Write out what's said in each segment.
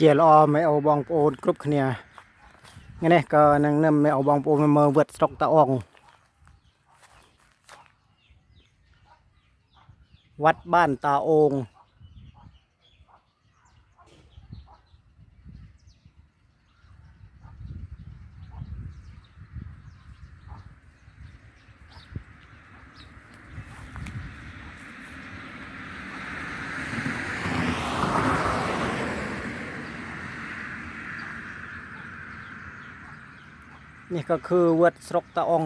ជាល្អមិនអូបងប្អូនគ្រប់គ្នាថ្ងៃនេះក៏នឹងនឹមមិនអូបងប្អូនមកមើលវត្តស្រុកតាអងវត្តបានតាអូង นี่ก็คือวัดสรกตะอง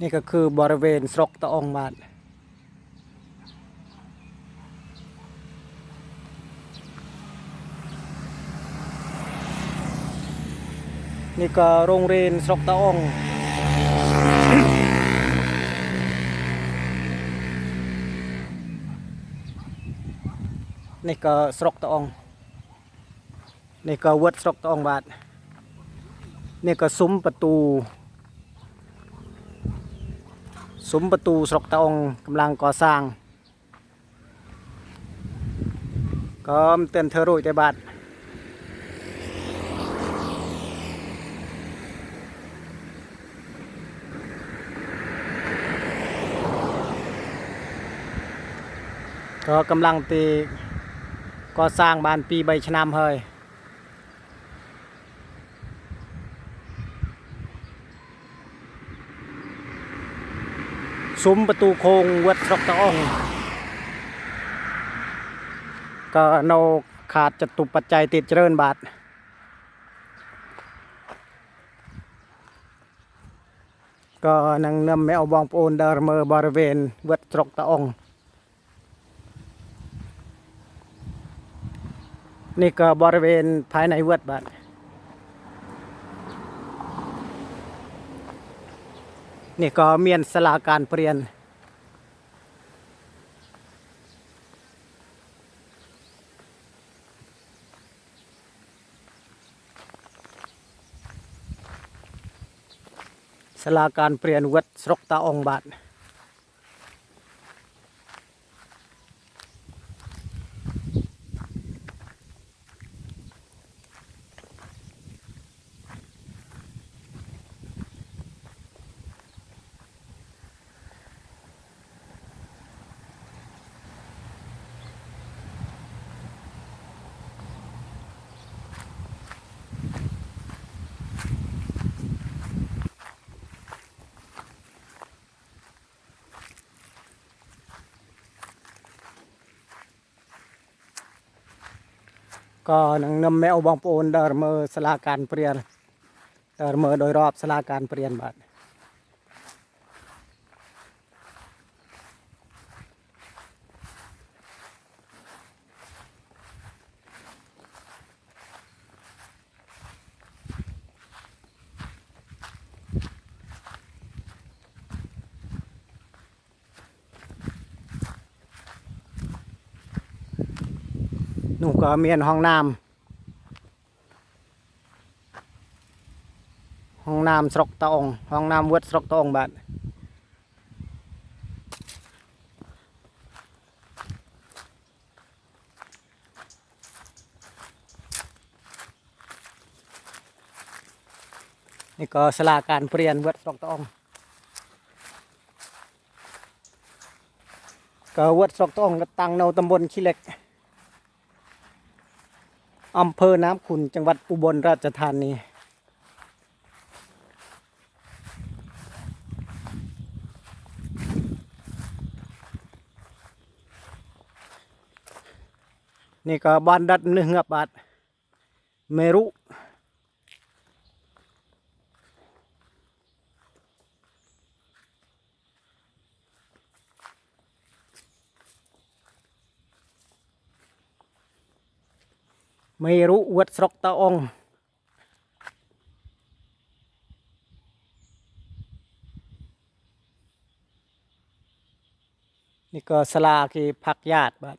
นี่ก็คือบริเวณสรกตะองบาทนี่ก็โรงเรียนสรกตะอง នេះក៏ស្រុកតាអងនេះក៏វត្តស្រុកតាអងបាទនេះក៏ซุ้មប្រទូซุ้មប្រទូស្រុកតាអងកំពុងកសាងក៏មិនទាន់ធ្វើរួចទេបាទក៏កំឡុងទី ก็สร้างบ้ านปีใบชะนำเฮยซุ้มประตูโคงวัดสรกตะอ่องก็โนขาดจตุปัจจัยติดเจริญบาท ก็นังนำไม่เอาบองปูนเดอร์เมอบ นี่ก็บริเวณภายในวัดบัดนี่ก็เมียนสลาการเปลี่ยน สลาการเปลี่ยนวัดสรกตาองบาท ก็นังนำแมวบองปูนเดินมือสลาการเปลี่ยนเดินมือโดยรอบสลาการเปลี่ยนบัด ก็เมียนห้องน้ำห้องน้ำสรกตะองห้องน้ำวัดสรกตะองบัดนี่ก็สลาการเปลี่ยนวัดสรกตะองก็วัดสรกตะองก็ตั้งในตำบลขี้เหล็ก อำเภอน้ำขุนจังหวัดอุบลราชธานีนี่ก็บ้านดัดเนื้อบาดเมรุ เมรุวัดสรกตะองนี่ก็สลาคือพักญาติบัด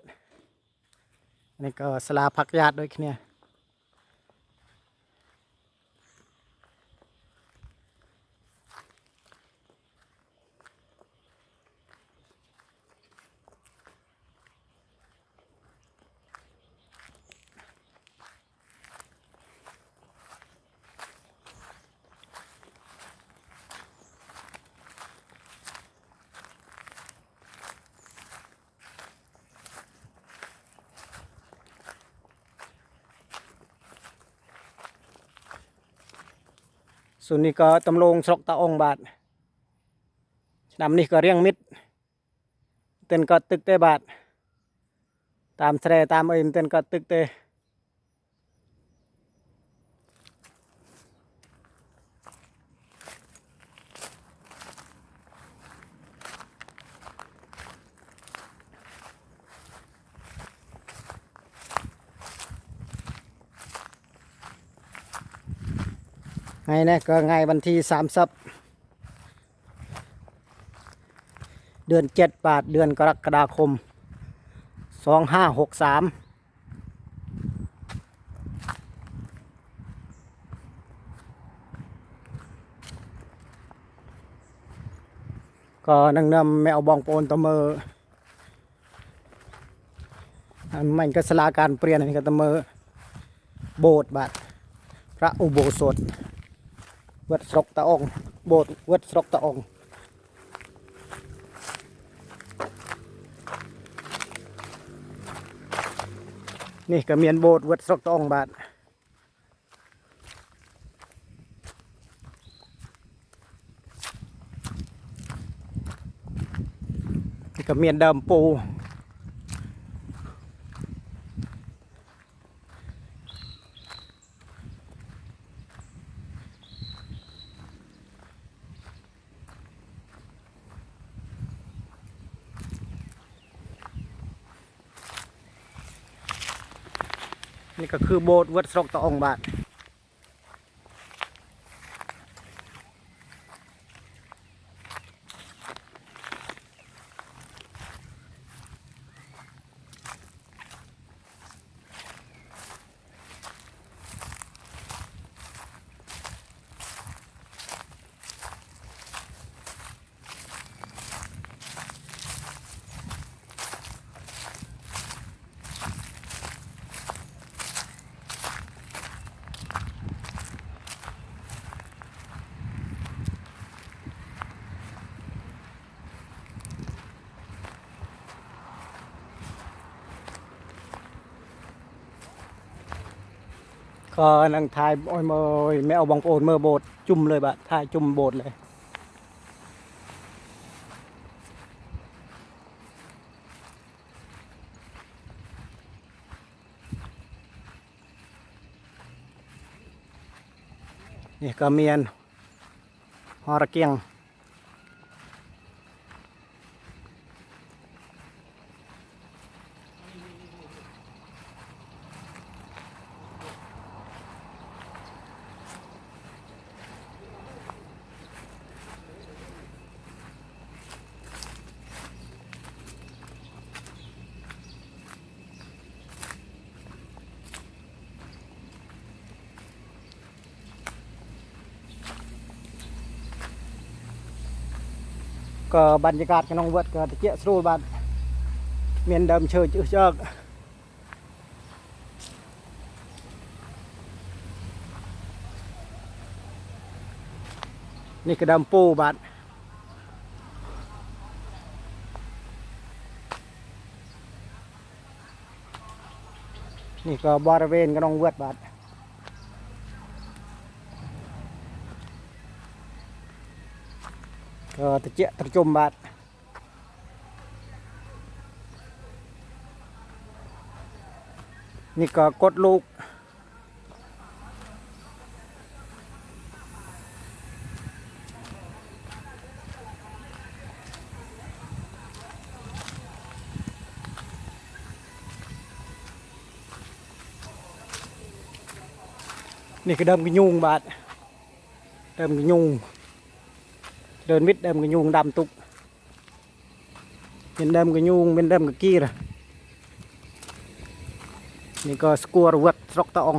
นี่ก็สลาพักญาติด้วยเนี่ย ส่วนนี้ก็ตำลงสกตะองบาทนำนี่ก็เรียงมิดเต้นก็ตึกเตบาท ตามแสดตามเอ็มเต้นก็ตึกเต ไงนะก็ไงวันที่สามสิบเดือนเจ็ดบาทเดือนกรกฎาคมสองห้าหกสามก็นังนำไม่เอาบองโปนตะเมออันมันก็สลาการเปลี่ยนอันนี้ก็ตะเมอโบสถ์บาทพระอุโบสถ วัดสกตะองโบสถ์วัดสกตะองนี่ก็เมียนโบสถ์วัดสกตะองบาทนี่ก็เมียนเดิมปู นี่ก็คือโบสถ์วัดสรกตะองบาท ก็นังทายโอ้ยเมยไม่เอาบองโอนเมื่อโบสถ์จุ่มเลยบะทายจุ่มโบสถ์เลย นี่ก็เมียนฮอระเกียง ก็บรรยากาศขนองวัดก็ตะเกียสรูบัดเมียนเดิมเชิญจื้อเจิกนี่ก็ดิมปูบัดนี่ก็บริเวณขนองวัดบัดก็ตะเจียตะจุมบาทนี่ก็กดลูกนี่ก็เดิระยุงบาทเดิมกระยุงเดินมิดเดิมกับยุงดำตุกเป็นเดิมกับยุงเป็นเดิม กับกี้ละนี่ก็สกัวร์วัดสรกตะอง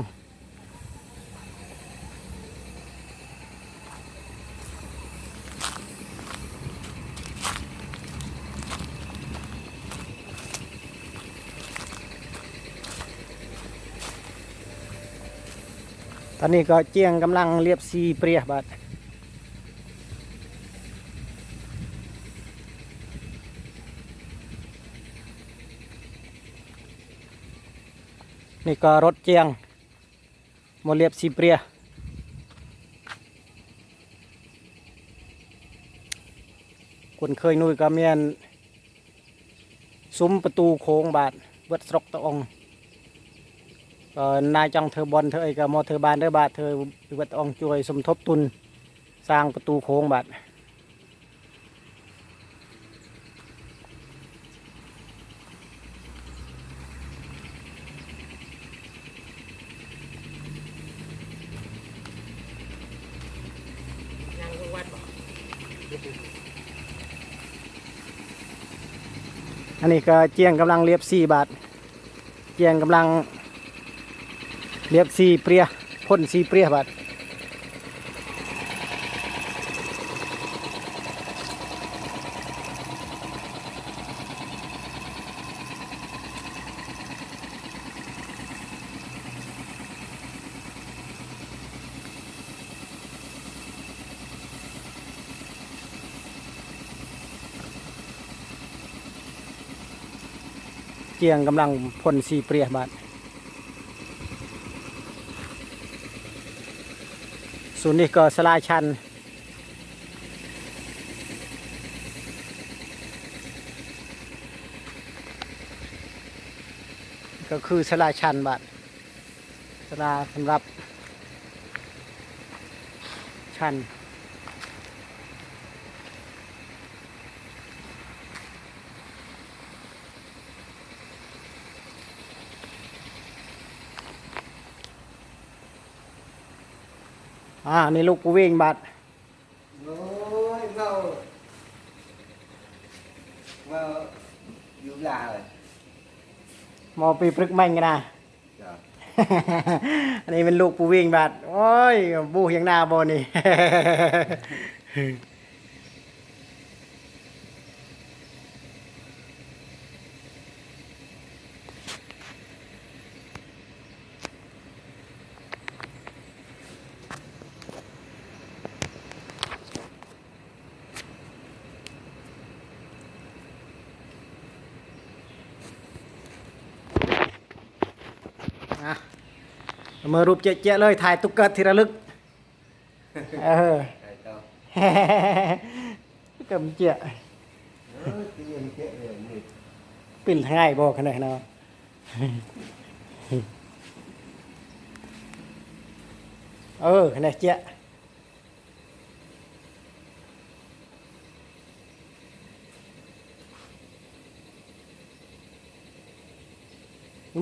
ตอนนี้ก็เจียงกำลั นี่ก็รถเจียงโมเลียบซีเปีย คนเคยนุ่ยก็เมียนซุ้มประตูโค้งบาทเวดสกตองนายจังเธอบอลเธอไอ้กัมอเธอบานเธอบาทเธอเวดตองช่วยสมทบทุนสร้างประตูโค้งบาท นนี้ก็เจียงกำลังเรียบสี่บาท เจียงกำลังเรียบสี่เปรียพ่นสี่เปรียบาท เจียงกำลังพ่นสีเปรียบาทส่วนนี้ก็สลายชัน ก็คือสลายชันบาทสลาสำหรับชัน อ่านี่ลูกกูวิ่งบาทโอ้ยเมาเมาอยู่ลาวเลยมอปีพรึกแม่งกันนะจ้ะอันนี้เป็นลูกปูวิ่งบาดโอ้ย บูยังหน้าโบนี่อ่ มือรูปเจ๊ะๆเลยถ่ายตุ๊กเกิดทีระลึกเออไอ้เต้าเกิมเจ๊ะปิ่นง่ายบอกขนาดนั้นเออขนาดเจ๊ะ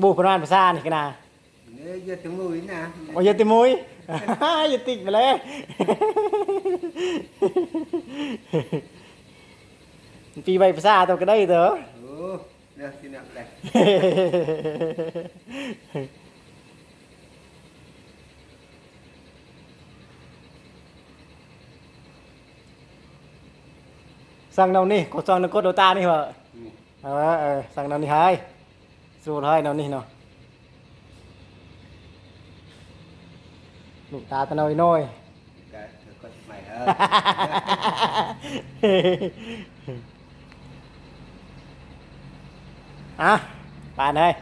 บูพนานภาษานี่กันนะ เนี่ยจะถึงมือนะโอ้ยอยาติมุยอย่าติดไปเลยปีใบภาษาตั วก็ได้เถอะ โอ้เดี๋ยวที่นับเลย สั่งเรานี่กดสั่งนกดโดตานี่เหรอ อืม เออเออสั่งเรานี่ให้สู้ให้เรานี่เนาะลูกตาตะน้อยน้อย cái cái con mày hả อ่ะปานเลย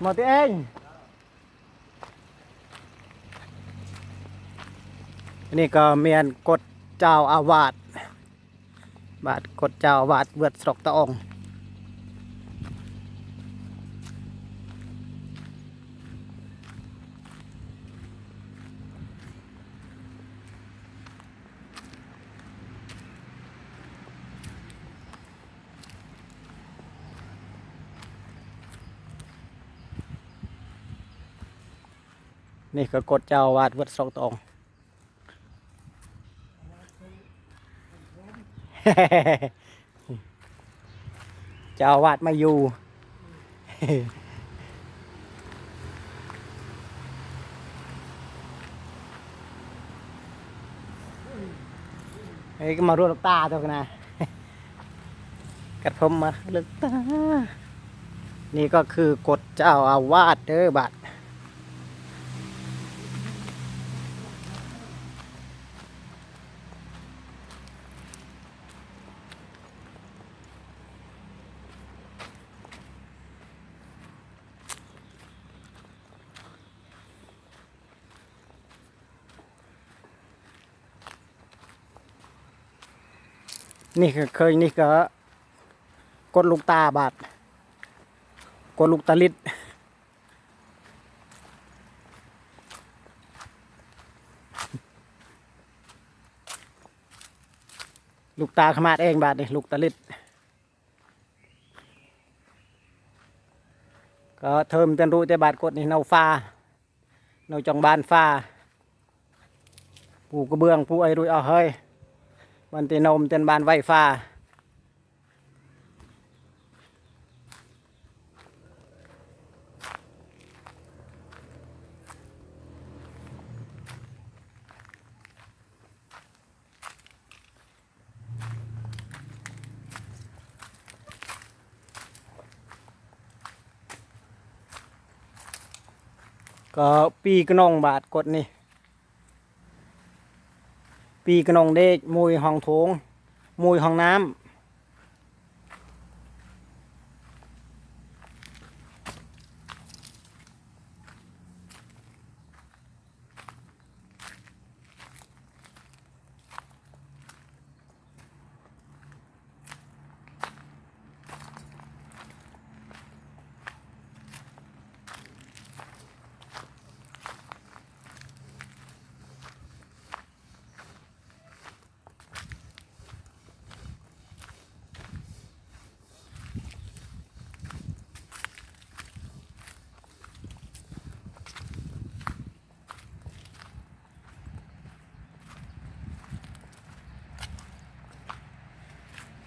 หมดตัวเอง อันนี้ก็เมียนกดเจ้าอาวาสบาทกดเจ้าอาวาสเวือดสรกตะอง นี่ก็กดเจ้าอาวาดวัดสองตอง เจ้าวาดไม่อยู่ เฮ้ยก็มารวดลูกตาตัวกันนะกัดผมมาลูกตา นี่ก็คือกฎเจ้าอาวาสเด้อบัดฝ นี่เคยนี่ก็กดลูกตาบาดกดลูกตาลิดลูกตาขมาดเองบาดนี่ลูกตาลิดก็เทิมเตนรู้แต่บาดกดนี่เนาฟ้าเนาจองบานฟ้าปูกระเบื้องปูไอรุยเอาเฮ้ย วันตีนมเต้นบานไวฟ้าก็ปีกระนองบาทกดนี่ ปีกระนองเด็กมวยห้องโถงมวยห้องน้ำ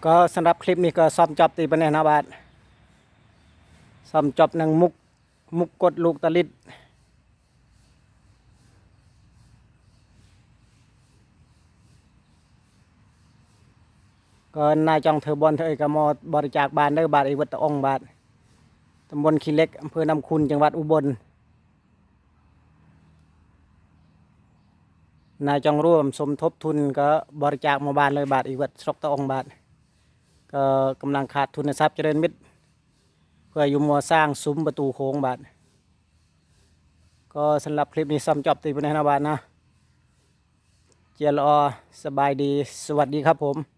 ก็สำหรับคลิปนี้ก็ซ่อมจอบตีปะเนี่ยนะบาทซ่อมจอบหนังมุกมุกกดลูกตะลิดก็นายจองเทอบอลเธอเอกมอบริจาคบานเด้บาทอีวัตตะองบาทตำบลขี้เล็กอำเภอนำคุณจังหวัดอุบลนายจองร่วมสมทบทุนก็บริจาคมาบานเลยบาทอีวัตสกตะองบาท ก็กำลังขาดทุนทรัพย์เจริญมิตร เพื่ออยู่มัวสร้างซุ้มประตูโค้งบาท ก็สำหรับคลิปนี้ซ้ำจอบตีไปในนาบาทนะ เจรอสบายดีสวัสดีครับผม